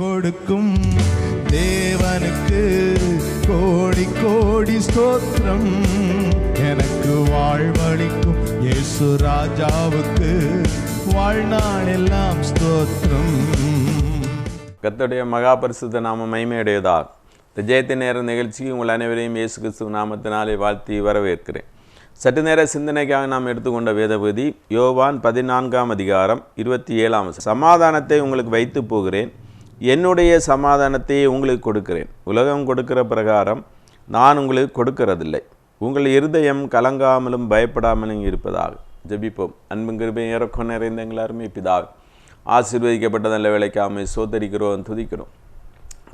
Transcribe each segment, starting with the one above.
கொடுக்கும் தேவனுக்கு கோடி கோடி ஸ்தோத்திரம். எனக்கு வாழ்வழிக்கும் இயேசு ராஜாவுக்கு வாழ்நாள் எல்லாம் ஸ்தோத்திரம். கர்த்தருடைய மகா பரிசுத்த நாம மகிமையுடையதா இந்த ஜெயத்தின் நேர நிகழ்ச்சிக்கு உங்கள் அனைவரையும் இயேசு கிறிஸ்துவ நாமத்தினாலே வாழ்த்தி வரவேற்கிறேன். சற்று நேர சிந்தனைக்காக நாம் எடுத்துக்கொண்ட வேதபதி யோவான் பதினான்காம் அதிகாரம் இருபத்தி ஏழாம் சமாதானத்தை உங்களுக்கு வைத்து போகிறேன். என்னுடைய சமாதானத்தை உங்களுக்கு கொடுக்கிறேன். உலகம் கொடுக்கிற பிரகாரம் நான் உங்களுக்கு கொடுக்கிறதில்லை. உங்கள் இருதயம் கலங்காமலும் பயப்படாமலும் இருப்பதாக. ஜெபிப்போம். அன்பும் கிருபையும் இறக்கம் நிறைந்த எல்லாருமே பிதாக ஆசீர்வதிக்கப்பட்ட நல்ல வேலைக்காமை சோதரிக்கிறோம் துதிக்கிறோம்.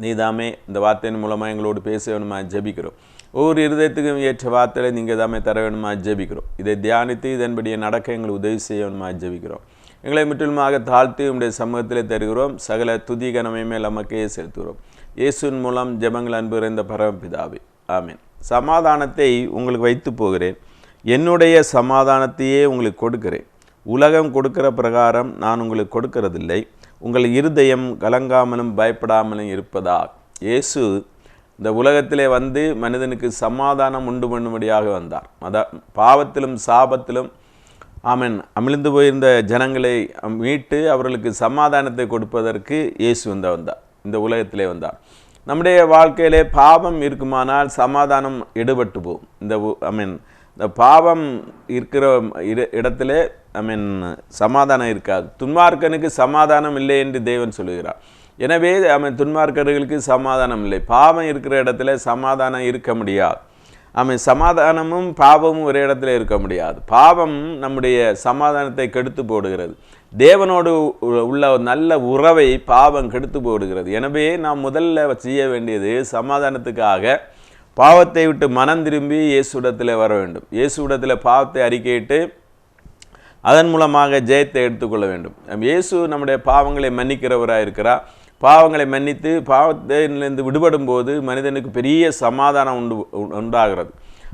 நீதாமே இந்த வார்த்தையின் மூலமாக எங்களோடு பேச வேணுமா ஜெபிக்கிறோம். ஒவ்வொரு இருதயத்துக்கும் ஏற்ற வார்த்தையை நீங்கள் தாமே தர வேணுமா ஜெபிக்கிறோம். இதை தியானித்து இதன்படியே நடக்க எங்களுக்கு உதவி செய்ய வேணுமா ஜெபிக்கிறோம். எங்களை முற்றிலுமாக தாழ்த்தி உடைய சமூகத்திலே தருகிறோம். சகல துதி கனமையுமே நமக்கே செலுத்துகிறோம். இயேசுவின் மூலம் ஜெபங்கள் அன்பு நிறைந்த பரமபிதாவே ஆமென். சமாதானத்தை உங்களுக்கு வைத்து போகிறேன். என்னுடைய சமாதானத்தையே உங்களுக்கு கொடுக்கிறேன். உலகம் கொடுக்கிற பிரகாரம் நான் உங்களுக்கு கொடுக்கறதில்லை. உங்கள் இருதயம் கலங்காமலும் பயப்படாமலும் இருப்பதா இயேசு இந்த உலகத்திலே வந்து மனிதனுக்கு சமாதானம் உண்டு பண்ணும்படியாக வந்தார். அத பாவத்திலும் சாபத்திலும் ஆமன். அமிழ்ந்து போயிருந்த ஜனங்களை மீட்டு அவர்களுக்கு சமாதானத்தை கொடுப்பதற்கு இயேசு வந்த வந்தார் இந்த உலகத்திலே வந்தார் நம்முடைய வாழ்க்கையிலே பாவம் இருக்குமானால் சமாதானம் எடுபட்டு போகும் இந்த ஐ மீன் இந்த பாவம் இருக்கிற இடத்துல ஐ மீன் சமாதானம் இருக்காது. துன்மார்க்கனுக்கு சமாதானம் இல்லை என்று தேவன் சொல்லுகிறார். எனவே அவன் துன்மார்க்கர்களுக்கு சமாதானம் இல்லை. பாவம் இருக்கிற இடத்துல சமாதானம் இருக்க முடியாது. அவன் சமாதானமும் பாவமும் ஒரு இடத்துல இருக்க முடியாது. பாவம் நம்முடைய சமாதானத்தை கெடுத்து போடுகிறது. தேவனோடு உள்ள ஒரு நல்ல உறவை பாவம் கெடுத்து போடுகிறது. எனவே நாம் முதல்ல செய்ய வேண்டியது சமாதானத்துக்காக பாவத்தை விட்டு மனம் திரும்பி இயேசுடத்தில் வர வேண்டும். இயேசுடத்தில் பாவத்தை அறிக்கையிட்டு அதன் மூலமாக ஜெயத்தை எடுத்துக்கொள்ள வேண்டும். நம் இயேசு நம்முடைய பாவங்களை மன்னிக்கிறவராக இருக்கிறார் பாவங்களை மன்னித்து பாவத்திலிருந்து விடுபடும் போது மனிதனுக்கு பெரிய சமாதானம் உண்டு உண்டாகிறது.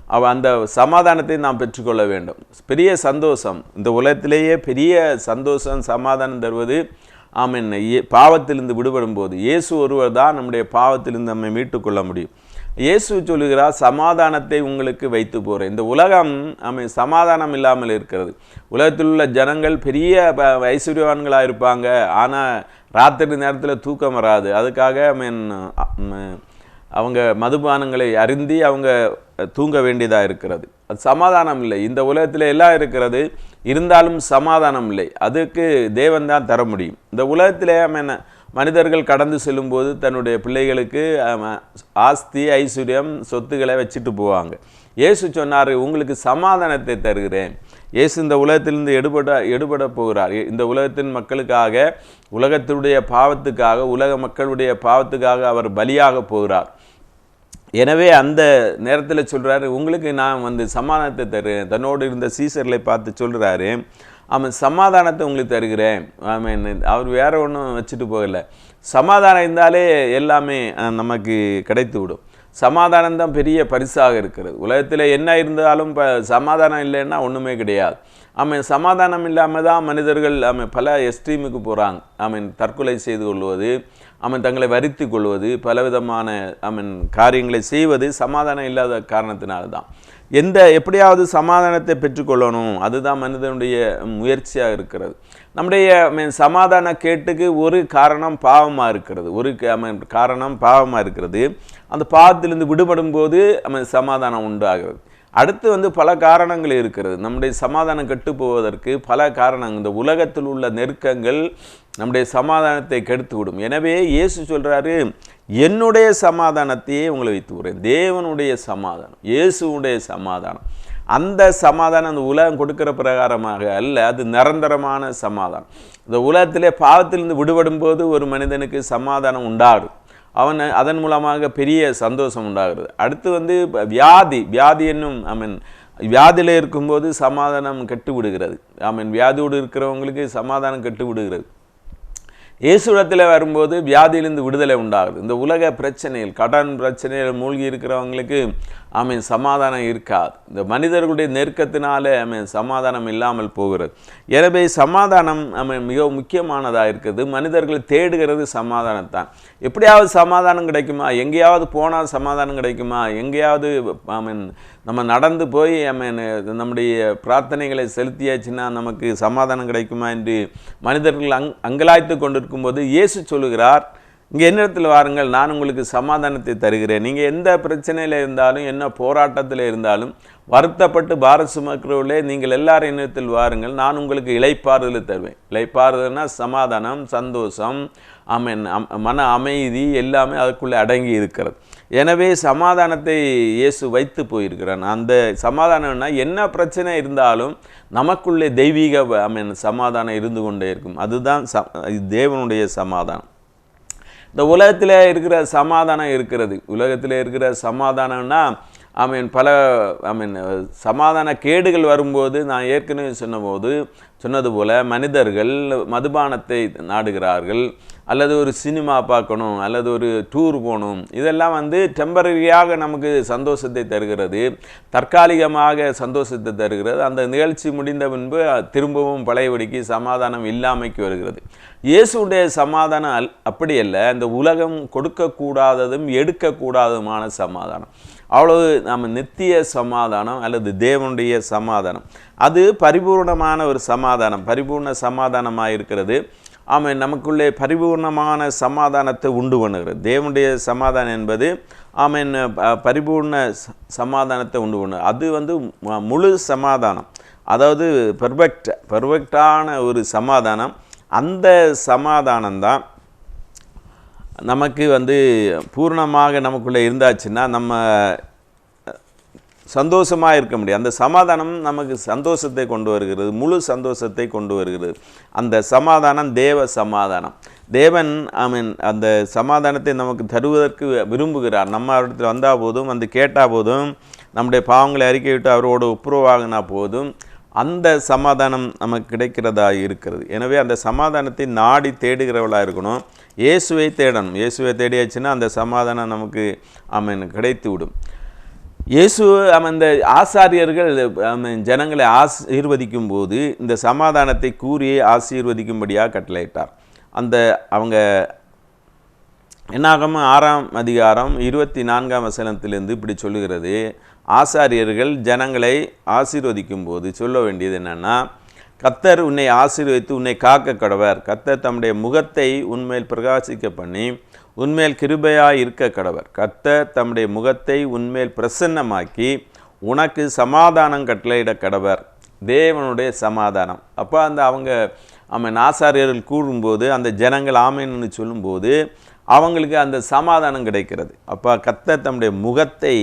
அவ அந்த சமாதானத்தை நாம் பெற்றுக்கொள்ள வேண்டும். பெரிய சந்தோஷம். இந்த உலகத்திலேயே பெரிய சந்தோஷம் சமாதானம் தருவது ஆமென் இயே- பாவத்திலிருந்து விடுபடும் போது இயேசு ஒருவர் தான் நம்முடைய பாவத்திலிருந்து நம்மை மீட்டுக்கொள்ள முடியும். இயேசு சொல்லுகிறார் சமாதானத்தை உங்களுக்கு வைத்து போகிறேன் இந்த உலகம் அமை சமாதானம் இல்லாமல் இருக்கிறது. உலகத்தில் உள்ள ஜனங்கள் பெரிய ப- ஐஸ்வர்யவான்களாக இருப்பாங்க. ஆனால் ராத்திரி நேரத்தில் தூக்கம் வராது. அதுக்காக மீன் அவங்க மதுபானங்களை அருந்தி அவங்க தூங்க வேண்டியதாக இருக்கிறது. அது சமாதானம் இல்லை. இந்த உலகத்தில் எல்லாம் இருக்கிறது இருந்தாலும் சமாதானம் இல்லை. அதுக்கு தேவன் தான் தர முடியும். இந்த உலகத்திலே என்ன மனிதர்கள் கடந்து செல்லும்போது தன்னுடைய பிள்ளைகளுக்கு ஆஸ்தி ஐஸ்வர்யம் சொத்துக்களை வச்சுட்டு போவாங்க. இயேசு சொன்னார் உங்களுக்கு சமாதானத்தை தருகிறேன். இயேசு இந்த உலகத்திலிருந்து எடுபட எடுபட போகிறார். இந்த உலகத்தின் மக்களுக்காக உலகத்தினுடைய பாவத்துக்காக உலக மக்களுடைய பாவத்துக்காக அவர் பலியாக போகிறார். எனவே அந்த நேரத்தில் சொல்கிறாரு உங்களுக்கு நான் வந்து சமாதானத்தை தருகிறேன். தன்னோடு இருந்த சீசர்களை பார்த்து சொல்கிறாரு அவன் சமாதானத்தை உங்களுக்கு தருகிறேன். ஆமாம் அவர் வேற ஒன்றும் வச்சுட்டு போகலை. சமாதானம் இருந்தாலே எல்லாமே நமக்கு கிடைத்து விடும் சமாதானம் தான் பெரிய பரிசாக இருக்கிறது. உலகத்தில் என்ன இருந்தாலும் இப்போ சமாதானம் இல்லைன்னா ஒன்றுமே கிடையாது. அவன் சமாதானம் இல்லாமல் தான் மனிதர்கள் அவன் பல எஸ்ட்ரீமுக்கு போகிறாங்க ஆமென். தற்கொலை செய்து கொள்வது அவன் தங்களை வருத்தி கொள்வது பலவிதமான அவன் காரியங்களை செய்வது சமாதானம் இல்லாத காரணத்தினால தான் எந்த எப்படியாவது சமாதானத்தை பெற்றுக்கொள்ளணும். அதுதான் மனிதனுடைய முயற்சியாக இருக்கிறது. நம்முடைய I சமாதான கேட்டுக்கு ஒரு காரணம் பாவமாக இருக்கிறது. ஒரு க- காரணம் பாவமாக இருக்கிறது. அந்த பாவத்திலிருந்து விடுபடும் போது சமாதானம் உண்டாகிறது. அடுத்து வந்து பல காரணங்கள் இருக்கிறது. நம்முடைய சமாதானம் கெட்டு போவதற்கு பல காரணங்கள். இந்த உலகத்தில் உள்ள நெருக்கங்கள் நம்முடைய சமாதானத்தை கெடுத்து விடும் எனவே இயேசு சொல்கிறாரு என்னுடைய சமாதானத்தையே உங்களை வைத்து விடுறேன் தேவனுடைய சமாதானம் இயேசுவுடைய சமாதானம். அந்த சமாதானம் அந்த உலகம் கொடுக்கிற பிரகாரமாக அல்ல அது நிரந்தரமான சமாதானம். இந்த உலகத்திலே பாவத்திலிருந்து விடுபடும் போது ஒரு மனிதனுக்கு சமாதானம் உண்டாகும். அவன் அதன் மூலமாக பெரிய சந்தோஷம் உண்டாகிறது. அடுத்து வந்து வியாதி வியாதி என்னும் ஐ மீன் வியாதியில் இருக்கும்போது சமாதானம் கெட்டு விடுகிறது ஐ மீன் வியாதியோடு இருக்கிறவங்களுக்கு சமாதானம் கெட்டு விடுகிறது இயேசுடத்தில் வரும்போது வியாதியிலிருந்து விடுதலை உண்டாகுது. இந்த உலக பிரச்சனைகள் கடன் பிரச்சனைகள் மூழ்கி இருக்கிறவங்களுக்கு ஆமீன் சமாதானம் இருக்காது. இந்த மனிதர்களுடைய நெருக்கத்தினாலே ஆமீன் சமாதானம் இல்லாமல் போகிறது. எனவே சமாதானம் ஆமீன் மிக முக்கியமானதாக இருக்குது. மனிதர்கள் தேடுகிறது சமாதானம் தான் எப்படியாவது சமாதானம் கிடைக்குமா? எங்கேயாவது போனால் சமாதானம் கிடைக்குமா? எங்கேயாவது ஆமீன் நம்ம நடந்து போய் ஆமீன் நம்முடைய பிரார்த்தனைகளை செலுத்தியாச்சுன்னா நமக்கு சமாதானம் கிடைக்குமா என்று மனிதர்கள் அங் அங்கலாய்த்து கொண்டிருக்கும்போது இயேசு சொல்லுகிறார் இங்கே என்னிடத்தில் வாருங்கள்? நான் உங்களுக்கு சமாதானத்தை தருகிறேன். நீங்கள் எந்த பிரச்சனையில் இருந்தாலும் என்ன போராட்டத்தில் இருந்தாலும் வருத்தப்பட்டு பாரத் சுமக்கிறவர்களே நீங்கள் எல்லாரும் என்னிடத்தில் வாருங்கள்? நான் உங்களுக்கு இளைப்பாறுதலை தருவேன். இளைப்பாறுதல்னா சமாதானம் சந்தோஷம் அமென் அம்- மன அமைதி எல்லாமே அதுக்குள்ளே அடங்கி இருக்கிறது. எனவே சமாதானத்தை இயேசு வைத்து போயிருக்கிறான் அந்த சமாதானம்னா என்ன பிரச்சனை இருந்தாலும் நமக்குள்ளே தெய்வீக ஆமென் சமாதானம் இருந்து கொண்டே இருக்கும். அதுதான் ச தேவனுடைய சமாதானம். இந்த உலகத்தில் இருக்கிற சமாதானம் இருக்கிறது. உலகத்தில் இருக்கிற சமாதானம்னா ஐ மீன் பல ஐ மீன் சமாதான கேடுகள் வரும்போது நான் ஏற்கனவே சொன்னபோது சொன்னது போல் மனிதர்கள் மதுபானத்தை நாடுகிறார்கள். அல்லது ஒரு சினிமா பார்க்கணும் அல்லது ஒரு டூர் போகணும் இதெல்லாம் வந்து டெம்பரரியாக நமக்கு சந்தோஷத்தை தருகிறது. தற்காலிகமாக சந்தோஷத்தை தருகிறது. அந்த நிகழ்ச்சி முடிந்த பின்பு திரும்பவும் பழையபடிக்கு சமாதானம் இல்லாமைக்கு வருகிறது. இயேசுடைய சமாதானம் அல் அப்படி அல்ல. இந்த உலகம் கொடுக்கக்கூடாததும் எடுக்கக்கூடாததுமான சமாதானம். அவ்வளவு நம்ம நித்திய சமாதானம் அல்லது தேவனுடைய சமாதானம். அது பரிபூர்ணமான ஒரு சமாதானம். பரிபூர்ண சமாதானமாக இருக்கிறது ஆமாம் நமக்குள்ளே பரிபூர்ணமான சமாதானத்தை உண்டு பண்ணுகிறது. தேவனுடைய சமாதானம் என்பது ஆமீன் பரிபூர்ண சமாதானத்தை உண்டு பண்ணு அது வந்து முழு சமாதானம். அதாவது பெர்ஃபெக்ட் பெர்ஃபெக்டான ஒரு சமாதானம். அந்த சமாதானம் தான் நமக்கு வந்து பூர்ணமாக நமக்குள்ளே இருந்தாச்சுன்னா நம்ம சந்தோஷமாக இருக்க முடியும். அந்த சமாதானம் நமக்கு சந்தோஷத்தை கொண்டு வருகிறது. முழு சந்தோஷத்தை கொண்டு வருகிறது. அந்த சமாதானம் தேவ சமாதானம். தேவன் ஐ மீன் அந்த சமாதானத்தை நமக்கு தருவதற்கு விரும்புகிறார். நம்ம இடத்துல வந்தால் போதும் வந்து கேட்டால் போதும் நம்முடைய பாவங்களை அறிக்கை விட்டு அவரோடு ஒப்புரவாகினா போதும் அந்த சமாதானம் நமக்கு கிடைக்கிறதா இருக்கிறது. எனவே அந்த சமாதானத்தை நாடி தேடுகிறவளாக இருக்கணும். இயேசுவை தேடணும். இயேசுவை தேடியாச்சுன்னா அந்த சமாதானம் நமக்கு ஆமீன் கிடைத்து விடும் இயேசு அந்த இந்த ஆசாரியர்கள் ஜனங்களை ஆசீர்வதிக்கும் போது இந்த சமாதானத்தை கூறி ஆசீர்வதிக்கும்படியாக கட்டளையிட்டார். அந்த அவங்க என்னாகம? ஆறாம் அதிகாரம் இருபத்தி நான்காம் வசனத்திலிருந்து இப்படி சொல்லுகிறது. ஆசாரியர்கள் ஜனங்களை ஆசீர்வதிக்கும் போது சொல்ல வேண்டியது என்னென்னா கத்தர் உன்னை ஆசீர்வதித்து உன்னை காக்க கடவர் கத்தர் தம்முடைய முகத்தை உண்மையில் பிரகாசிக்க பண்ணி உன்மேல் கிருபையாய் இருக்க கடவர். கர்த்தர் தம்முடைய முகத்தை உன்மேல் பிரசன்னமாக்கி உனக்கு சமாதானம் கட்டளையிட கடவர். தேவனுடைய சமாதானம். அப்போ அந்த அவங்க அவன் ஆசாரியர்கள் கூறும்போது அந்த ஜனங்கள் ஆமைன்னு சொல்லும்போது அவங்களுக்கு அந்த சமாதானம் கிடைக்கிறது. அப்போ கத்த தம்முடைய முகத்தை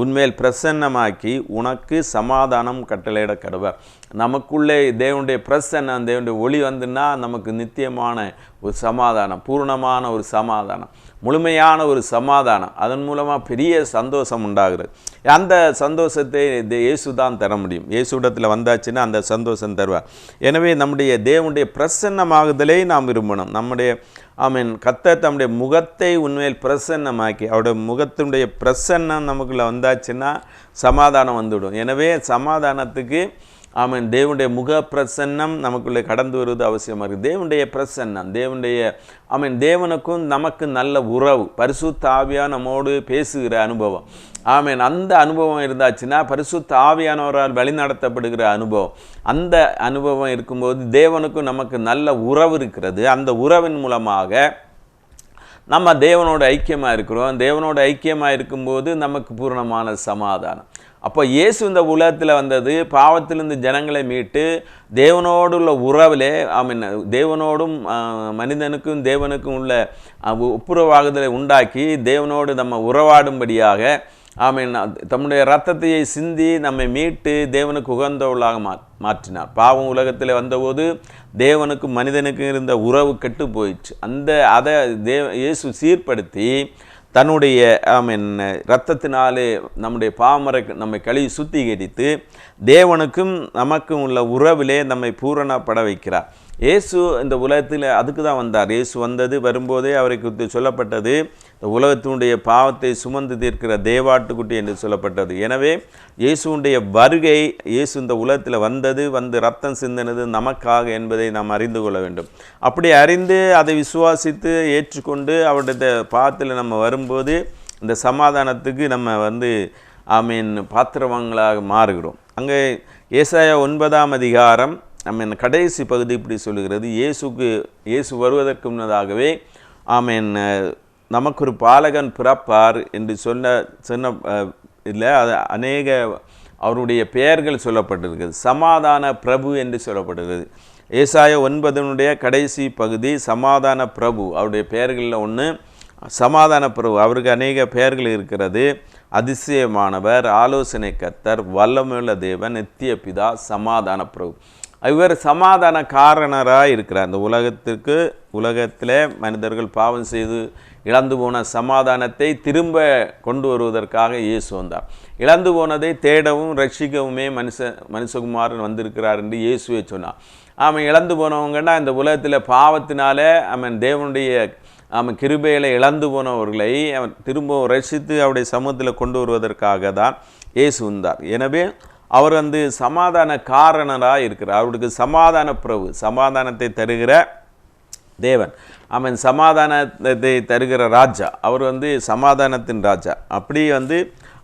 உன்மேல் பிரசன்னமாக்கி உனக்கு சமாதானம் கட்டளையிட கடுவர் நமக்குள்ளே தேவனுடைய பிரசன்னம் தேவனுடைய ஒளி வந்துன்னா நமக்கு நித்தியமான ஒரு சமாதானம் பூர்ணமான ஒரு சமாதானம் முழுமையான ஒரு சமாதானம். அதன் மூலமாக பெரிய சந்தோஷம் உண்டாகிறது. அந்த சந்தோஷத்தை இயேசு தான் தர முடியும். இயேசுடத்தில் வந்தாச்சுன்னா அந்த சந்தோஷம் தருவார். எனவே நம்முடைய தேவனுடைய பிரசன்னமாகுதலை நாம் விரும்பணும். நம்முடைய ஆமீன். கத்த தம்முடைய முகத்தை உண்மையில் பிரசன்னமாக்கி அவருடைய முகத்தினுடைய பிரசன்னம் நமக்குள்ளே வந்தாச்சுன்னா சமாதானம் வந்துவிடும். எனவே சமாதானத்துக்கு ஆமாம் தேவனுடைய முக பிரசன்னம் நமக்குள்ளே கடந்து வருவது அவசியமாக இருக்குது தேவனுடைய பிரசன்னம் தேவனுடைய ஆமீன் தேவனுக்கும் நமக்கு நல்ல உறவு பரிசுத்த ஆவியானமோடு நம்மோடு பேசுகிற அனுபவம். ஆமீன் அந்த அனுபவம் இருந்தாச்சுன்னா பரிசுத்த ஆவியானவரால் வழிநடத்தப்படுகிற அனுபவம். அந்த அனுபவம் இருக்கும்போது தேவனுக்கும் நமக்கு நல்ல உறவு இருக்கிறது. அந்த உறவின் மூலமாக நம்ம தேவனோட ஐக்கியமாக இருக்கிறோம். தேவனோட ஐக்கியமாக இருக்கும்போது நமக்கு பூரணமான சமாதானம். அப்போ இயேசு இந்த உலகத்தில் வந்தது பாவத்திலிருந்து ஜனங்களை மீட்டு தேவனோடு உள்ள உறவிலே ஐ மீன் தேவனோடும் மனிதனுக்கும் தேவனுக்கும் உள்ள ஒப்புரவாகுதலை உண்டாக்கி தேவனோடு நம்ம உறவாடும்படியாக ஆமீன் தம்முடைய ரத்தத்தையை சிந்தி நம்மை மீட்டு தேவனுக்கு உகந்தவளாக மா மாற்றினார். பாவம் உலகத்தில் வந்தபோது தேவனுக்கும் மனிதனுக்கும் இருந்த உறவு கெட்டு போயிடுச்சு. அந்த அதை தேவ இயேசு சீர்படுத்தி தன்னுடைய மீன் ரத்தத்தினாலே நம்முடைய பாமரை நம்மை கழுவி சுத்திகரித்து தேவனுக்கும் நமக்கும் உள்ள உறவிலே நம்மை பூரணப்பட வைக்கிறார். இயேசு இந்த உலகத்தில் அதுக்கு தான் வந்தார். இயேசு வந்தது வரும்போதே அவரை சொல்லப்பட்டது உலகத்தினுடைய பாவத்தை சுமந்து தீர்க்கிற தேவாட்டுக்குட்டி என்று சொல்லப்பட்டது. எனவே இயேசுடைய வருகை இயேசு இந்த உலகத்தில் வந்தது வந்து ரத்தம் சிந்தினது நமக்காக என்பதை நாம் அறிந்து கொள்ள வேண்டும். அப்படி அறிந்து அதை விசுவாசித்து ஏற்றுக்கொண்டு அவருடைய பாவத்தில் நம்ம வரும்போது இந்த சமாதானத்துக்கு நம்ம வந்து ஐ மீன் பாத்திரவங்களாக மாறுகிறோம். அங்கே ஏசாயா ஒன்பதாம் அதிகாரம் மீன் கடைசி பகுதி இப்படி சொல்லுகிறது. இயேசுக்கு இயேசு வருவதற்கு முன்னதாகவே ஆமீன் நமக்கு ஒரு பாலகன் பிறப்பார் என்று சொன்ன சொன்ன இல்லை அது அநேக அவருடைய பெயர்கள் சொல்லப்பட்டிருக்கிறது. சமாதான பிரபு என்று சொல்லப்பட்டிருக்கிறது. ஏசாய ஒன்பதனுடைய கடைசி பகுதி சமாதான பிரபு அவருடைய பெயர்களில் ஒன்று சமாதான பிரபு அவருக்கு அநேக பெயர்கள் இருக்கிறது. அதிசயமானவர் ஆலோசனை கர்த்தர் வல்லமுள்ள தேவன் நித்திய பிதா சமாதான பிரபு. இவர் சமாதான காரணராக இருக்கிறார் இந்த உலகத்திற்கு உலகத்தில் மனிதர்கள் பாவம் செய்து இழந்து போன சமாதானத்தை திரும்ப கொண்டு வருவதற்காக இயேசு வந்தார். இழந்து போனதை தேடவும் ரட்சிக்கவுமே மனுஷ மனுஷகுமாரன் வந்திருக்கிறார் என்று இயேசுவே சொன்னார். அவன் இழந்து போனவங்கன்னா இந்த உலகத்தில் பாவத்தினால அவன் தேவனுடைய அவன் கிருபையில் இழந்து போனவர்களை அவன் திரும்பவும் ரசித்து அவருடைய சமூகத்தில் கொண்டு வருவதற்காக தான் இயேசு வந்தார். எனவே அவர் வந்து சமாதான காரணராக இருக்கிறார் அவருக்கு சமாதான பிரபு சமாதானத்தை தருகிற தேவன். அவன் சமாதானத்தை தருகிற ராஜா. அவர் வந்து சமாதானத்தின் ராஜா. அப்படி வந்து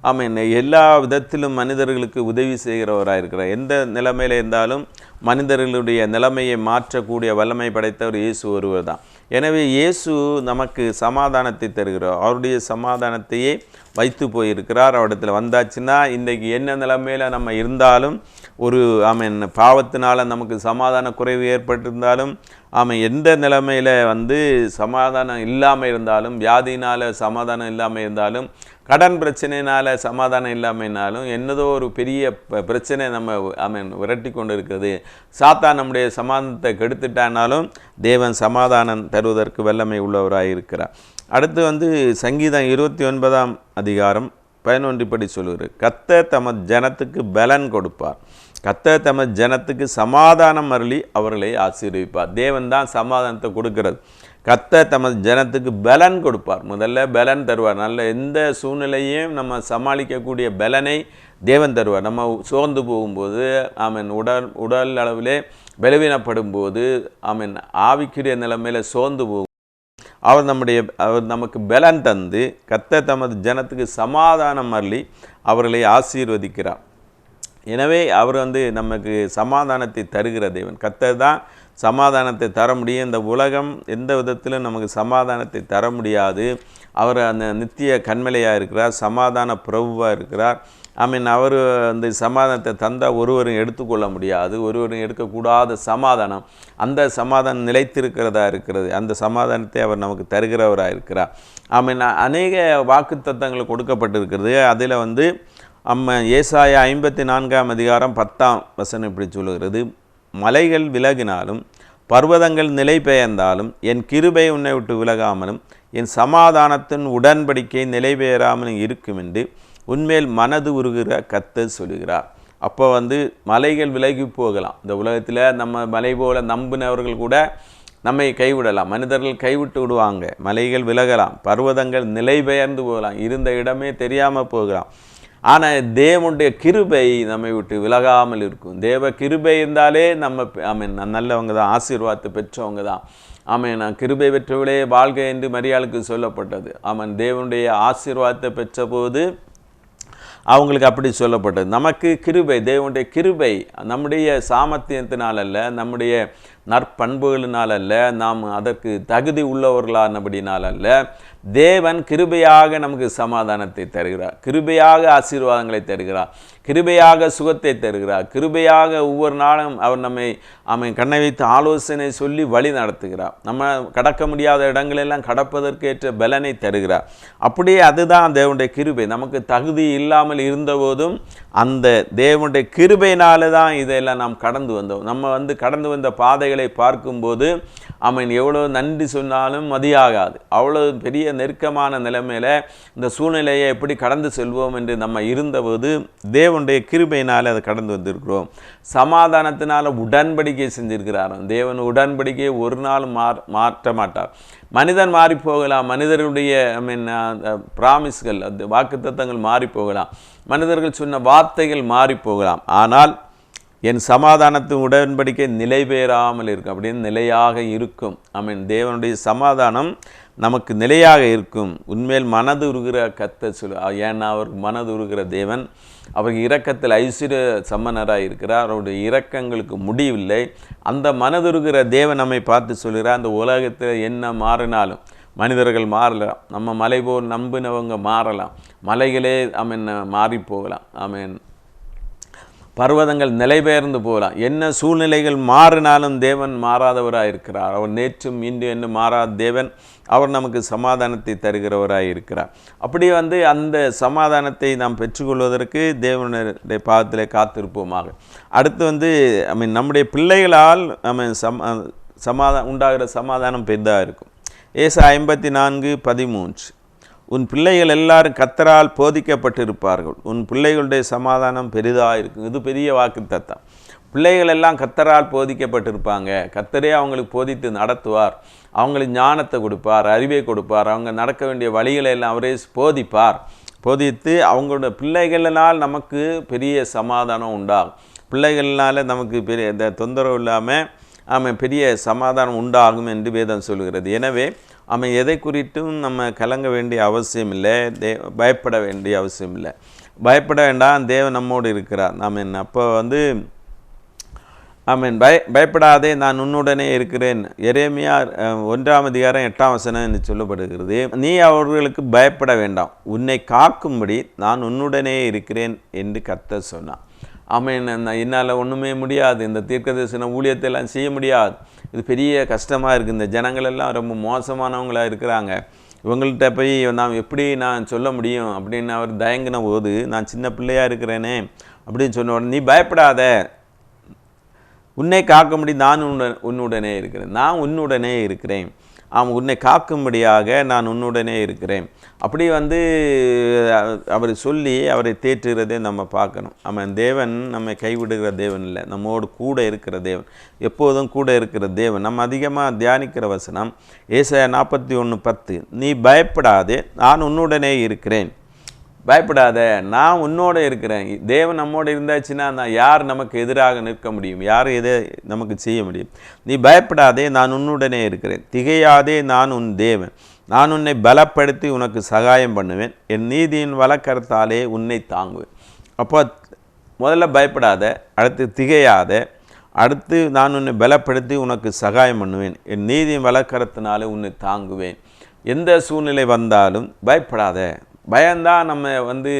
அவன் எல்லா விதத்திலும் மனிதர்களுக்கு உதவி செய்கிறவராக இருக்கிறார். எந்த நிலைமையில் இருந்தாலும் மனிதர்களுடைய நிலைமையை மாற்றக்கூடிய வல்லமை படைத்தவர் இயேசு ஒருவர் தான். எனவே இயேசு நமக்கு சமாதானத்தை தருகிறார். அவருடைய சமாதானத்தையே வைத்து போயிருக்கிறார். அவரிடத்தில் வந்தாச்சுன்னா இன்றைக்கு என்ன நிலைமையில் நம்ம இருந்தாலும் ஒரு ஆமீன் பாவத்தினால் நமக்கு சமாதான குறைவு ஏற்பட்டிருந்தாலும் ஆமாம் எந்த நிலைமையில் வந்து சமாதானம் இல்லாமல் இருந்தாலும் வியாதியினால் சமாதானம் இல்லாமல் இருந்தாலும் கடன் பிரச்சனையினால் சமாதானம் இல்லாமல்னாலும் என்னதோ ஒரு பெரிய ப- பிரச்சனை நம்ம ஆமீன் விரட்டி கொண்டு இருக்கிறது சாத்தா நம்முடைய சமாதானத்தை கெடுத்துட்டானாலும் தேவன் சமாதானம் தருவதற்கு வல்லமை உள்ளவராக இருக்கிறார் அடுத்து வந்து சங்கீதம் இருபத்தி ஒன்பதாம் அதிகாரம் பதினொன்றிப்படி சொல்லுகிறார் கத்த தமது ஜனத்துக்கு பலன் கொடுப்பார். கத்த தமது ஜனத்துக்கு சமாதானம் அருளி அவர்களை ஆசீர்விப்பார். தேவன் தான் சமாதானத்தை கொடுக்கிறது. கத்த தமது ஜனத்துக்கு பலன் கொடுப்பார். முதல்ல பலன் தருவார். நல்ல எந்த சூழ்நிலையும் நம்ம சமாளிக்கக்கூடிய பலனை தேவன் தருவார். நம்ம சோர்ந்து போகும்போது ஆமன் உடல் உடல் அளவிலே பலவீனப்படும் போது ஆமன் ஆவிக்குரிய நிலைமையில் சோர்ந்து போகும் அவர் நம்முடைய அவர் நமக்கு பலன் தந்து கத்த தமது ஜனத்துக்கு சமாதானம் அள்ளி அவர்களை ஆசீர்வதிக்கிறார். எனவே அவர் வந்து நமக்கு சமாதானத்தை தருகிற தேவன். கத்தர் தான் சமாதானத்தை தர முடியும். இந்த உலகம் எந்த விதத்திலும் நமக்கு சமாதானத்தை தர முடியாது. அவர் அந்த நித்திய கண்மலையாக இருக்கிறார் சமாதான பிரபுவாக இருக்கிறார். ஐ மீன் அவர் அந்த சமாதானத்தை தந்தால் ஒருவரும் எடுத்துக்கொள்ள முடியாது ஒருவரும் எடுக்கக்கூடாத சமாதானம். அந்த சமாதானம் நிலைத்திருக்கிறதா இருக்கிறது அந்த சமாதானத்தை அவர் நமக்கு தருகிறவராக இருக்கிறார். ஐ மீன் அநேக வாக்குத்தத்தங்கள் கொடுக்கப்பட்டிருக்கிறது. அதில் வந்து அம்ம ஏசாய ஐம்பத்தி நான்காம் அதிகாரம் பத்தாம் வசனம் இப்படி சொல்லுகிறது. மலைகள் விலகினாலும் பர்வதங்கள் நிலை பெயர்ந்தாலும் என் கிருபை உன்னை விட்டு விலகாமலும் என் சமாதானத்தின் உடன்படிக்கை நிலை பெயராமலும் இருக்கும் என்று உன்மேல் மனது உருகிற கத்த சொல்லுகிறார். அப்போ வந்து மலைகள் விலகி போகலாம். இந்த உலகத்தில் நம்ம மலை போல நம்பினவர்கள் கூட நம்மை கைவிடலாம். மனிதர்கள் கைவிட்டு விடுவாங்க. மலைகள் விலகலாம். பர்வதங்கள் நிலை பெயர்ந்து போகலாம். இருந்த இடமே தெரியாமல் போகலாம். ஆனால் தேவனுடைய கிருபை நம்மை விட்டு விலகாமல் இருக்கும். தேவ கிருபை இருந்தாலே நம்ம ஆமீன் நல்லவங்க தான். ஆசீர்வாதத்தை பெற்றவங்க தான். ஆமீன் நான் கிருபை பெற்றவளே வாழ்க்கை என்று மரியாளுக்கு சொல்லப்பட்டது. ஆமன் தேவனுடைய ஆசீர்வாதத்தை பெற்றபோது அவங்களுக்கு அப்படி சொல்லப்பட்டது. நமக்கு கிருபை தேவனுடைய கிருபை நம்முடைய சாமர்த்தியத்தினால் அல்ல நம்முடைய நற்பண்புகளினால் அல்ல நாம் அதற்கு தகுதி உள்ளவர்களானபடினால் அல்ல தேவன் கிருபையாக நமக்கு சமாதானத்தை தருகிறார். கிருபையாக ஆசீர்வாதங்களை தருகிறார். கிருபையாக சுகத்தை தருகிறார். கிருபையாக ஒவ்வொரு நாளும் அவர் நம்மை அவன் கண்ணை வைத்து ஆலோசனை சொல்லி வழி நடத்துகிறார். நம்ம கடக்க முடியாத இடங்களெல்லாம் கடப்பதற்கேற்ற பலனை தருகிறார். அப்படியே அதுதான் தேவனுடைய கிருபை. நமக்கு தகுதி இல்லாமல் இருந்தபோதும் அந்த தேவனுடைய கிருபையினால தான் இதையெல்லாம் நாம் கடந்து வந்தோம். நம்ம வந்து கடந்து வந்த பாதைகள் சூழ்நிலைகளை பார்க்கும்போது அவன் எவ்வளோ நன்றி சொன்னாலும் மதியாகாது. அவ்வளோ பெரிய நெருக்கமான நிலைமையில் இந்த சூழ்நிலையை எப்படி கடந்து செல்வோம் என்று நம்ம இருந்தபோது தேவனுடைய கிருபையினால் அதை கடந்து வந்திருக்கிறோம். சமாதானத்தினால் உடன்படிக்கை செஞ்சிருக்கிறாராம். தேவன் உடன்படிக்கையை ஒரு நாள் மாற் மாற்ற மாட்டார். மனிதன் மாறி போகலாம் மனிதர்களுடைய ஐ மீன் பிராமிஸ்கள் அந்த வாக்குத்தத்தங்கள் மாறி போகலாம் மனிதர்கள் சொன்ன வார்த்தைகள் மாறி போகலாம் ஆனால் என் சமாதானத்து உடன்படிக்கை நிலை பெறாமல் இருக்கும். அப்படின்னு நிலையாக இருக்கும். ஐ மீன் தேவனுடைய சமாதானம் நமக்கு நிலையாக இருக்கும். உண்மையில் மனது உருகிற கத்த சொல் ஏன்னா அவர் மனது உருகிற தேவன். அவர் இரக்கத்தில் ஐஸ்வர்ய சம்மனராக இருக்கிறார். அவருடைய இரக்கங்களுக்கு முடிவில்லை. அந்த மனதுருகிற தேவன் நம்மை பார்த்து சொல்கிறார் அந்த உலகத்தில் என்ன மாறினாலும் மனிதர்கள் மாறலாம். நம்ம மலை போல் நம்பினவங்க மாறலாம். மலைகளே அமீன் மாறி போகலாம். ஆமீன். பர்வதங்கள் நிலைபெயர்ந்து போகலாம். என்ன சூழ்நிலைகள் மாறினாலும் தேவன் மாறாதவராக இருக்கிறார் அவர் நேற்றும் இன்று என்று மாறாத தேவன் அவர் நமக்கு சமாதானத்தை தருகிறவராக இருக்கிறார் அப்படி வந்து அந்த சமாதானத்தை நாம் பெற்றுக்கொள்வதற்கு தேவனுடைய பாதத்தில் காத்திருப்போமாக. அடுத்து வந்து ஐ மீன் நம்முடைய பிள்ளைகளால் நம்ம சமா சமாதா உண்டாகிற சமாதானம் பெரிதாக இருக்கும். ஏசா ஐம்பத்தி நான்கு பதிமூன்று. உன் பிள்ளைகள் எல்லாரும் கத்தரால் போதிக்கப்பட்டிருப்பார்கள். உன் பிள்ளைகளுடைய சமாதானம் பெரிதாக இருக்கும் இது பெரிய வாக்கு தத்தம் பிள்ளைகள் எல்லாம் கத்தரால் போதிக்கப்பட்டிருப்பாங்க. கத்தரே அவங்களுக்கு போதித்து நடத்துவார். அவங்களுக்கு ஞானத்தை கொடுப்பார் அறிவை கொடுப்பார். அவங்க நடக்க வேண்டிய வழிகளை எல்லாம் அவரே போதிப்பார். போதித்து அவங்களோட பிள்ளைகளினால் நமக்கு பெரிய சமாதானம் உண்டாகும். பிள்ளைகள்னால நமக்கு பெரிய இந்த தொந்தரவு இல்லாமல் ஆமாம் பெரிய சமாதானம் உண்டாகும் என்று வேதம் சொல்கிறது. எனவே அவன் எதை குறித்தும் நம்ம கலங்க வேண்டிய அவசியம் இல்லை. தே பயப்பட வேண்டிய அவசியம் இல்லை. பயப்பட வேண்டாம் தேவன் நம்மோடு இருக்கிறார். நாம் என்ன அப்போ வந்து ஆமீன். பய பயப்படாதே நான் உன்னுடனே இருக்கிறேன். எரேமியா ஒன்றாம் அதிகாரம் எட்டாம் வசனம் என்று சொல்லப்படுகிறது. நீ அவர்களுக்கு பயப்பட வேண்டாம். உன்னை காக்கும்படி நான் உன்னுடனே இருக்கிறேன் என்று கர்த்தர் சொன்னான் ஆமீன். என்னால் ஒன்றுமே முடியாது. இந்த தீர்க்கதரிசன ஊழியத்தை எல்லாம் செய்ய முடியாது. இது பெரிய கஷ்டமாக இருக்குது இந்த ஜனங்களெல்லாம் ரொம்ப மோசமானவங்களாக இருக்கிறாங்க. இவங்கள்ட்ட போய் நான் எப்படி நான் சொல்ல முடியும்? அப்படின்னு அவர் தயங்கின போது நான் சின்ன பிள்ளையாக இருக்கிறேனே அப்படின்னு சொன்ன உடனே நீ பயப்படாத. உன்னை காக்க முடியும். நான் உன்னுடனே இருக்கிறேன். நான் உன்னுடனே இருக்கிறேன். அவன் உன்னை காக்கும்படியாக நான் உன்னுடனே இருக்கிறேன். அப்படி வந்து அவரை அவர் சொல்லி அவரை தேற்றுகிறதே நம்ம பார்க்கணும். அவன் தேவன் நம்மை கைவிடுகிற தேவன் இல்லை. நம்மோடு கூட இருக்கிற தேவன். எப்போதும் கூட இருக்கிற தேவன். நம்ம அதிகமாக தியானிக்கிற வசனம் ஏசாய நாற்பத்தி ஒன்று பத்து நீ பயப்படாதே நான் உன்னுடனே இருக்கிறேன். பயப்படாத நான் உன்னோட இருக்கிறேன். தேவன் நம்மோட இருந்தாச்சுன்னா நான் யார் நமக்கு எதிராக நிற்க முடியும்? யார் எதை நமக்கு செய்ய முடியும்? நீ பயப்படாதே நான் உன்னுடனே இருக்கிறேன். திகையாதே நான் உன் தேவன். நான் உன்னை பலப்படுத்தி உனக்கு சகாயம் பண்ணுவேன். என் நீதியின் வழக்கரத்தாலே உன்னை தாங்குவேன். அப்போ முதல்ல பயப்படாத அடுத்து திகையாத அடுத்து நான் உன்னை பலப்படுத்தி உனக்கு சகாயம் பண்ணுவேன். என் நீதியின் வழக்கரத்தினாலே உன்னை தாங்குவேன். எந்த சூழ்நிலை வந்தாலும் பயப்படாத. பயம்தான் நம்ம வந்து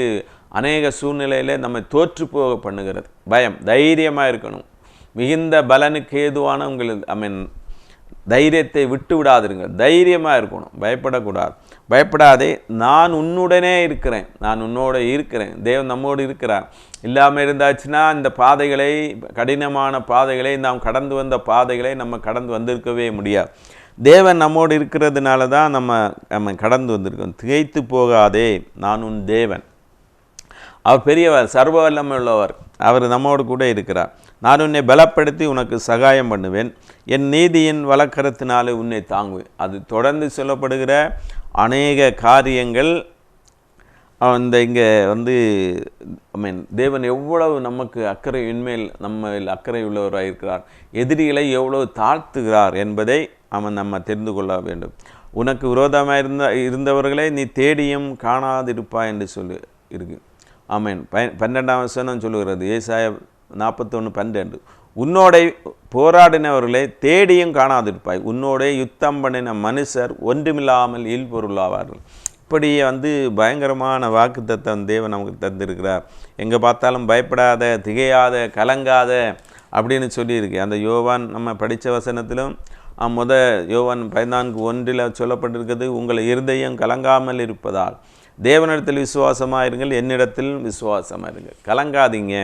அநேக சூழ்நிலையில் நம்ம தோற்று போக பண்ணுகிறது. பயம் தைரியமாக இருக்கணும். மிகுந்த பலனுக்கு ஏதுவான உங்களுக்கு ஐ மீன் தைரியத்தை விட்டு விடாதிருங்க தைரியமாக இருக்கணும். பயப்படக்கூடாது. பயப்படாதே நான் உன்னுடனே இருக்கிறேன். நான் உன்னோட இருக்கிறேன். தேவன் நம்மோடு இருக்கிறார். இல்லாமல் இருந்தாச்சுன்னா இந்த பாதைகளை கடினமான பாதைகளை நாம் கடந்து வந்த பாதைகளை நம்ம கடந்து வந்திருக்கவே முடியாது. தேவன் நம்மோடு இருக்கிறதுனால தான் நம்ம நம்ம கடந்து வந்திருக்கோம். திகைத்து போகாதே நான் உன் தேவன். அவர் பெரியவர் சர்வ வல்லமை உள்ளவர் அவர் நம்மோடு கூட இருக்கிறார். நான் உன்னை பலப்படுத்தி உனக்கு சகாயம் பண்ணுவேன். என் நீதியின் வழக்கரத்தினாலே உன்னை தாங்குவேன். அது தொடர்ந்து சொல்லப்படுகிற அநேக காரியங்கள் அந்த இங்கே வந்து ஐ மீன் தேவன் எவ்வளவு நமக்கு அக்கறை உண்மையில் நம்ம அக்கறை உள்ளவராக இருக்கிறார் எதிரிகளை எவ்வளவு தாழ்த்துகிறார் என்பதை அவன் நம்ம தெரிந்து கொள்ள வேண்டும். உனக்கு விரோதமாக இருந்த இருந்தவர்களை நீ தேடியும் காணாதிருப்பா என்று சொல்லி இருக்கு. ஆமேன். ப பன்னெண்டாம் வசனம் சொல்லுகிறது ஏசாய நாற்பத்தொன்று பன்னெண்டு உன்னோடை போராடினவர்களை தேடியும் காணாதிருப்பாய். உன்னோடே யுத்தம் பண்ணின மனுஷர் ஒன்றுமில்லாமல் இல்பொருளாவார்கள். இப்படி வந்து பயங்கரமான வாக்கு தத்தம் தேவன் நமக்கு தந்திருக்கிறார். எங்கே பார்த்தாலும் பயப்படாத திகையாத கலங்காத அப்படின்னு சொல்லியிருக்கு. அந்த யோவான் நம்ம படித்த வசனத்திலும் முத யோவான் பதினான்கு ஒன்றில் சொல்லப்பட்டிருக்கிறது உங்கள் இருதயம் கலங்காமல் இருப்பதால். தேவனிடத்தில் விசுவாசமாக இருங்கள் என்னிடத்தில் விசுவாசமாக இருங்கள். கலங்காதீங்க.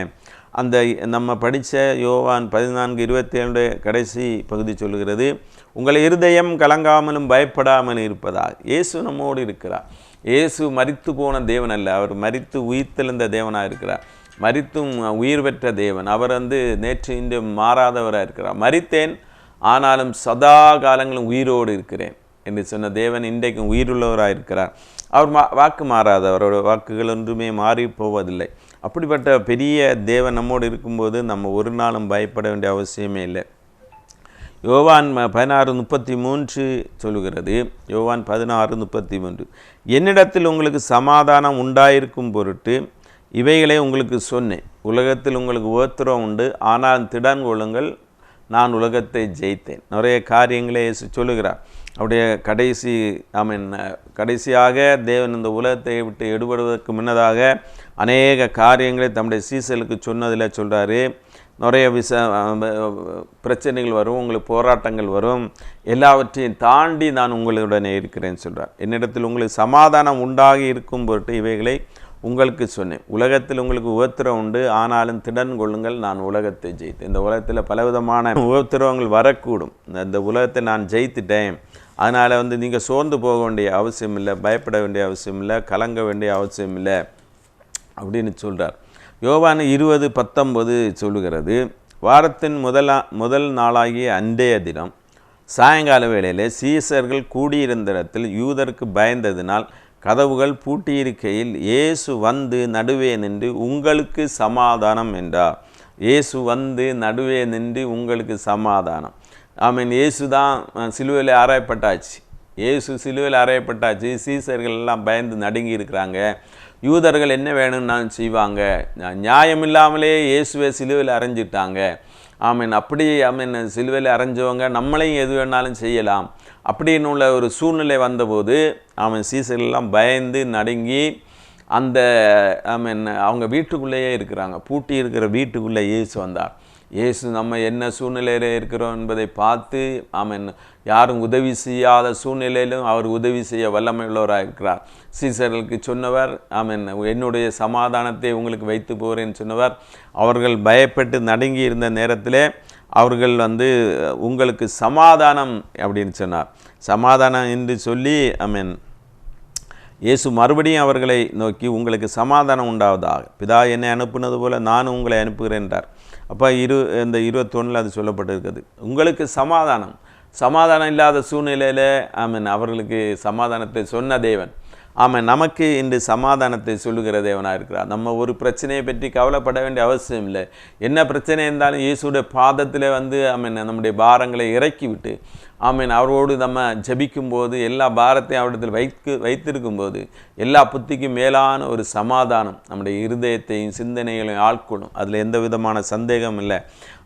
அந்த நம்ம படித்த யோவான் பதினான்கு இருபத்தி ஏழு கடைசி பகுதி சொல்லுகிறது உங்கள் இருதயம் கலங்காமலும் பயப்படாமலும் இருப்பதாக இயேசு நம்மோடு இருக்கிறார். இயேசு மறித்து போன தேவன் அல்ல அவர் மறித்து உயிர்த்தெழுந்த தேவனாக இருக்கிறார். மரித்தும் உயிர் பெற்ற தேவன் அவர் வந்து நேற்று இன்று மாறாதவராக இருக்கிறார். மறித்தேன் ஆனாலும் சதா காலங்களும் உயிரோடு இருக்கிறேன் என்று சொன்ன தேவன் இன்றைக்கும் உயிருள்ளவராக இருக்கிறார். அவர் மா வாக்கு மாறாதவரோட அவரோட வாக்குகள் ஒன்றுமே மாறி போவதில்லை. அப்படிப்பட்ட பெரிய தேவன் நம்மோடு இருக்கும்போது நம்ம ஒரு நாளும் பயப்பட வேண்டிய அவசியமே இல்லை. யோவான் பதினாறு முப்பத்தி மூன்று சொல்லுகிறது. யோவான் பதினாறு முப்பத்தி மூன்று என்னிடத்தில் உங்களுக்கு சமாதானம் உண்டாயிருக்கும் பொருட்டு இவைகளை உங்களுக்கு சொன்னேன். உலகத்தில் உங்களுக்கு உபத்திரம் உண்டு. ஆனால் திடன் கொள்ளுங்கள் நான் உலகத்தை ஜெயித்தேன். நிறைய காரியங்களை சொல்லுகிறார். அவருடைய கடைசி ஐ மீன் கடைசியாக தேவன் இந்த உலகத்தை விட்டு எடுபடுவதற்கு முன்னதாக அநேக காரியங்களை தம்முடைய சீசலுக்கு சொன்னதில் சொல்கிறாரு நிறைய விச பிரச்சனைகள் வரும் உங்களுக்கு போராட்டங்கள் வரும். எல்லாவற்றையும் தாண்டி நான் உங்களுடனே இருக்கிறேன்னு சொல்கிறார் என்னிடத்தில் உங்களுக்கு சமாதானம் உண்டாகி இருக்கும் பொருட்டு இவைகளை உங்களுக்கு சொன்னேன். உலகத்தில் உங்களுக்கு உபத்திரம் உண்டு ஆனாலும் திடன் கொள்ளுங்கள் நான் உலகத்தை ஜெயித்தேன். இந்த உலகத்தில் பலவிதமான உபத்திரவங்கள் வரக்கூடும். இந்த- இந்த உலகத்தை நான் ஜெயித்துட்டேன். அதனால் வந்து நீங்கள் சோர்ந்து போக வேண்டிய அவசியம் இல்லை பயப்பட வேண்டிய அவசியம் இல்லை கலங்க வேண்டிய அவசியம் இல்லை அப்படின்னு சொல்கிறார் யோவான் இருபது பத்தொம்பது சொல்லுகிறது வாரத்தின் முதலா முதல் நாளாகிய அன்றைய தினம் சாயங்கால வேளையில் சீசர்கள் கூடியிருந்த இடத்தில் யூதருக்கு பயந்ததினால் கதவுகள் பூட்டியிருக்கையில் இயேசு வந்து நடுவே நின்று உங்களுக்கு சமாதானம் என்றார். இயேசு வந்து நடுவே நின்று உங்களுக்கு சமாதானம். ஆமீன். இயேசு தான் சிலுவையில் ஆராயப்பட்டாச்சு. இயேசு சிலுவையில் ஆராயப்பட்டாச்சு. சீசர்கள் எல்லாம் பயந்து நடுங்கி இருக்கிறாங்க. யூதர்கள் என்ன வேணும்னாலும் செய்வாங்க. நியாயம் இல்லாமலே இயேசுவை சிலுவையில் அரைஞ்சிட்டாங்க. ஆமீன். அப்படி ஆமீன் சிலுவையில் அரைஞ்சவங்க நம்மளையும் எது வேணாலும் செய்யலாம். அப்படின்னு உள்ள ஒரு சூழ்நிலை வந்தபோது அவன் சீசர்கள் எல்லாம் பயந்து நடுங்கி அந்த ஐ மீன் அவங்க வீட்டுக்குள்ளேயே இருக்கிறாங்க. பூட்டி இருக்கிற வீட்டுக்குள்ளே இயேசு வந்தார். இயேசு நம்ம என்ன சூழ்நிலையில் இருக்கிறோம் என்பதை பார்த்து ஆமென் யாரும் உதவி செய்யாத சூழ்நிலையிலும் அவர் உதவி செய்ய வல்லமையுள்ளவராக இருக்கிறார். சீசர்களுக்கு சொன்னவர் ஆமென் என்னுடைய சமாதானத்தை உங்களுக்கு வைத்து போகிறேன்னு சொன்னவர் அவர்கள் பயப்பட்டு நடுங்கி இருந்த நேரத்திலே அவர்கள் வந்து உங்களுக்கு சமாதானம் அப்படின்னு சொன்னார். சமாதானம் என்று சொல்லி ஐ மீன் இயேசு மறுபடியும் அவர்களை நோக்கி உங்களுக்கு சமாதானம் உண்டாவதாக. பிதா என்னை அனுப்புனது போல நானும் உங்களை அனுப்புகிறேன் என்றார். அப்போ இரு இந்த இருபத்தொன்னில் அது சொல்லப்பட்டிருக்குது உங்களுக்கு சமாதானம். சமாதானம் இல்லாத சூழ்நிலையில் மீன் அவர்களுக்கு சமாதானத்தை சொன்ன தேவன். ஆமாம் நமக்கு இன்று சமாதானத்தை சொல்லுகிற தேவனாக இருக்கிறார். நம்ம ஒரு பிரச்சனையை பற்றி கவலைப்பட வேண்டிய அவசியம் இல்லை. என்ன பிரச்சனை இருந்தாலும் இயேசுடைய பாதத்தில் வந்து ஆமீன் நம்முடைய பாரங்களை இறக்கி விட்டு ஆமென் அவரோடு நம்ம ஜபிக்கும்போது எல்லா பாரத்தையும் அவரிடத்தில் வைத்து வைத்திருக்கும் போது எல்லா புத்திக்கும் மேலான ஒரு சமாதானம் நம்முடைய இருதயத்தையும் சிந்தனைகளையும் ஆட்கொள்ளும். அதில் எந்த விதமான சந்தேகம் இல்லை.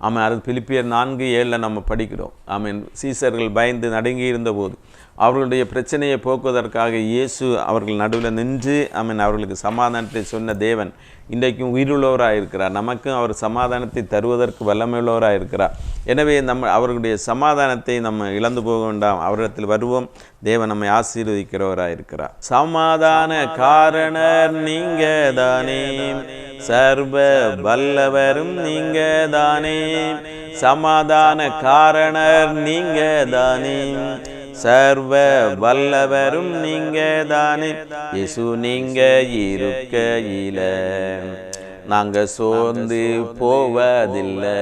ஆமாம் அது பிலிப்பியர் நான்கு ஏழில் நம்ம படிக்கிறோம். ஆமென் சீசர்கள் பயந்து நடுங்கி இருந்தபோது அவர்களுடைய பிரச்சனையை போக்குவதற்காக இயேசு அவர்கள் நடுவில் நின்று ஆமென் அவர்களுக்கு சமாதானத்தை சொன்ன தேவன் இன்றைக்கும் உயிருள்ளவராக இருக்கிறார் நமக்கும் அவர் சமாதானத்தை தருவதற்கு வல்லமையுள்ளவராக இருக்கிறார் எனவே நம்ம அவர்களுடைய சமாதானத்தை நம்ம இழந்து போக வேண்டாம். அவரிடத்தில் வருவோம். தேவன் நம்மை ஆசீர்வதிக்கிறவராக இருக்கிறார் சமாதான காரணர் நீங்க தானே சர்வ வல்லவரும் நீங்க தானே சமாதான காரணர் நீங்க தானே சர்வ வல்லவரும் நீங்க தானே இயேசு நீங்க இருக்கையில. நாங்க சோர்ந்து போவதில்லை.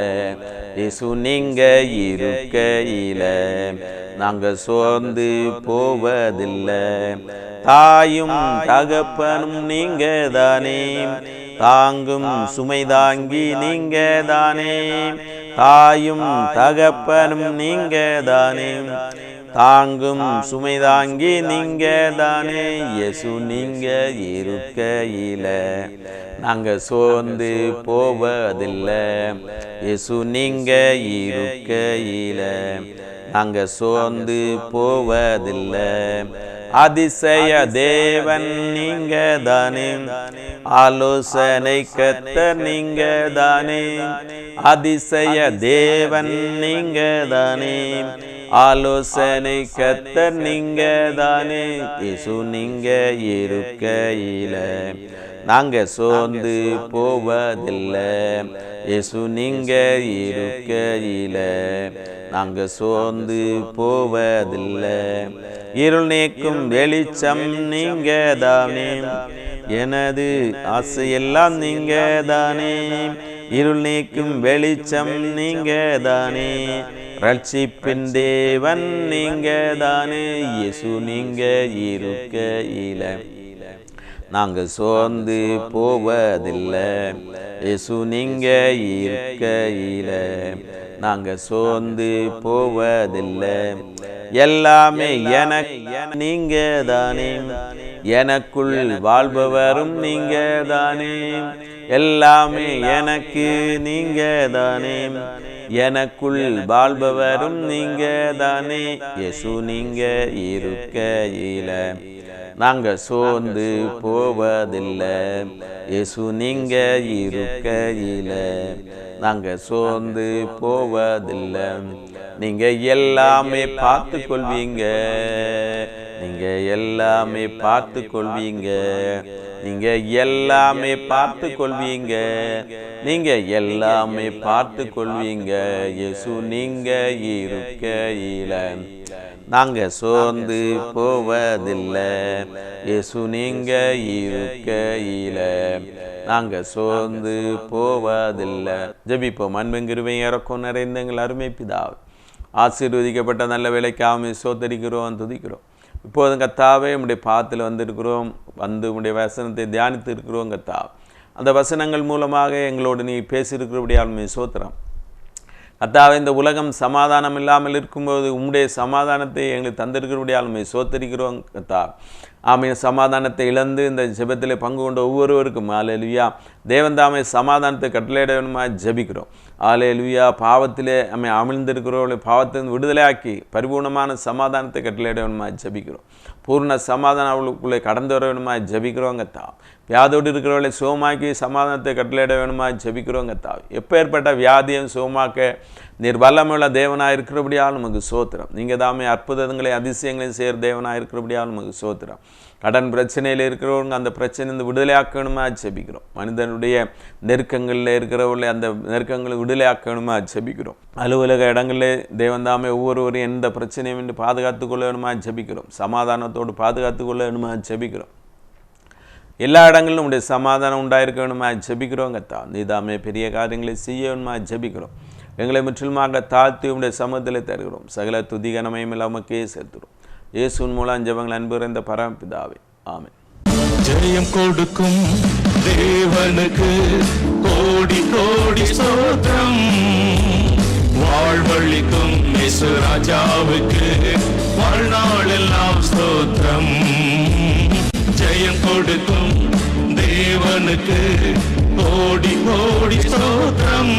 இயேசு நீங்க இருக்கையில. நாங்க சோர்ந்து போவதில்லை. தாயும் தகப்பனும் நீங்க தானே தாங்கும் சுமை தாங்கி நீங்க தானே தாயும் தகப்பனும் நீங்க தானே தாங்கும் சுமை தாங்கி நீங்க தானே இயேசு நீங்க இருக்கையில. நாங்க சோர்ந்து போவதில்லை. இயேசு நீங்க இருக்கையில. நாங்க சோர்ந்து போவதில்லை. அதிசய தேவன் நீங்க தானே ஆலோசனை கத்த நீங்க தானே அதிசய தேவன் நீங்க தானே ஆலோசனை கத்தர் நீங்க தானே இசு நீங்க இருக்கையில. நாங்க சோர்ந்து போவதில்லை. இயேசு நீங்க இருக்கையில. நாங்க சோர்ந்து போவதில்லை. இருள் நீக்கும் வெளிச்சம் நீங்க தானே எனது ஆசையெல்லாம் நீங்க தானே இருள் நீக்கும் வெளிச்சம் நீங்க தானே ரட்சிப்பின் தேவன் நீங்க தானே இயேசு நீங்க இருக்கையில நாங்க சோர்ந்து போவதில்லை. இயேசு நீங்க இருக்கையில நாங்க சோர்ந்து போவதில்லை. எல்லாமே எனக்கு நீங்க தானே எனக்குள் வாழ்பவரும் நீங்க தானே எல்லாமே எனக்கு நீங்க தானே எனக்குள் வாழ்பவரும் நீங்க தானே இயேசு நீங்க இருக்கையில. நாங்க சோர்ந்து போவதில்லை. இயேசு நீங்க இருக்கையில. நாங்க சோர்ந்து போவதில்லை. நீங்க எல்லாமே பார்த்து கொள்வீங்க நீங்க எல்லாமே பார்த்து கொள்வீங்க நீங்க எல்லாமே பார்த்து கொள்வீங்க நீங்க எல்லாமே பார்த்து கொள்வீங்க இயேசு நீங்க இருக்கையில. நாங்க சோர்ந்து போவதில்லை. இயேசு நீங்க இருக்கையில. நாங்க சோர்ந்து போவதில்லை. ஜபிப்போம். அன்பெங்கிருவை இறக்கும் நிறைந்த எங்கள் அருமை பிதாவே. ஆசீர்வதிக்கப்பட்ட நல்ல வேலைக்காக சோத்தரிக்கிறோம் துதிக்கிறோம் இப்போதும் கத்தாவே உடைய பாத்தில் வந்திருக்கிறோம் வந்து உடைய வசனத்தை தியானித்து இருக்கிறோம் கத்தா. அந்த வசனங்கள் மூலமாக எங்களோடு நீ பேசியிருக்கிறபடியால் சோத்திரம் கத்தாவே இந்த உலகம் சமாதானம் இல்லாமல் இருக்கும்போது உம்முடைய சமாதானத்தை எங்களுக்கு தந்திருக்கிறபடியால் உண்மை சோத்தரிக்கிறோம் கத்தா. ஆமை சமாதானத்தை இழந்து இந்த ஜெபத்தில் பங்கு கொண்ட ஒவ்வொருவருக்கும் ஆலேலுயா தேவந்தாமை சமாதானத்தை கட்டளையிட வேணுமா ஜெபிக்கிறோம். ஆலேலுயா பாவத்திலே அமை அமிழ்ந்திருக்கிறவர்களை பாவத்திலிருந்து விடுதலையாக்கி பரிபூர்ணமான சமாதானத்தை கட்டளையிட வேணுமா ஜெபிக்கிறோம். பூர்ண சமாதானம் அவளுக்குள்ளே கடந்து வர வேணுமா ஜபிக்கிறோங்க தான் வியாதோடு இருக்கிறவர்களை சுகமாக்கி சமாதானத்தை கட்டளையிட வேணுமா? ஜெபிக்கிறோங்க தா எப்பேற்பட்ட வியாதியும் சுகமாக்க நீர் தேவனாக இருக்கிறபடியால் நமக்கு சோத்திரம். நீங்கள் தாமே அற்புதங்களை அதிசயங்களையும் செய்கிற தேவனாக இருக்கிறபடியால் நமக்கு சோத்திரம். கடன் பிரச்சனையில் இருக்கிறவங்க அந்த பிரச்சனை விடுதலையாக்கணுமா? ஜெபிக்கிறோம். மனிதனுடைய நெருக்கங்களில் இருக்கிறவர்களை அந்த நெருக்கங்களை விடுதலையாக்கணுமா? ஜெபிக்கிறோம். அலுவலக இடங்களில் தேவந்தாமே ஒவ்வொருவரும் எந்த பிரச்சனையும் என்று பாதுகாத்து கொள்ள வேணுமா? ஜெபிக்கிறோம். சமாதானத்தோடு பாதுகாத்து கொள்ள வேணுமா? ஜெபிக்கிறோம். எல்லா இடங்களிலும் உடைய சமாதானம் உண்டாயிருக்க வேணுமா ஜபிக்கிறோங்க தான் நீதாமே பெரிய காரியங்களை செய்ய வேணுமா ஜபிக்கிறோம். எங்களை முற்றிலுமாக தாழ்த்தி உடைய சமூகத்தில் தருகிறோம். சகல துதி கனமையும் இல்லாமக்கே சேர்த்துறோம் இயேசுவின் மூலம் ஜபங்கள் அன்பு இருந்த பரமபிதாவே. ஆமென். ஜெயம் கொடுக்கும் தேவனுக்கு கோடி கோடி சோத்திரம் வாழ்வழிக்கும் இயேசு ராஜாவுக்கு வாழ்நாளெல்லாம் ஸ்தோத்திரம். ஜெயம் கொடுக்கும் தேவனுக்கு ஓடி ஓடி ஸ்தோத்திரம்.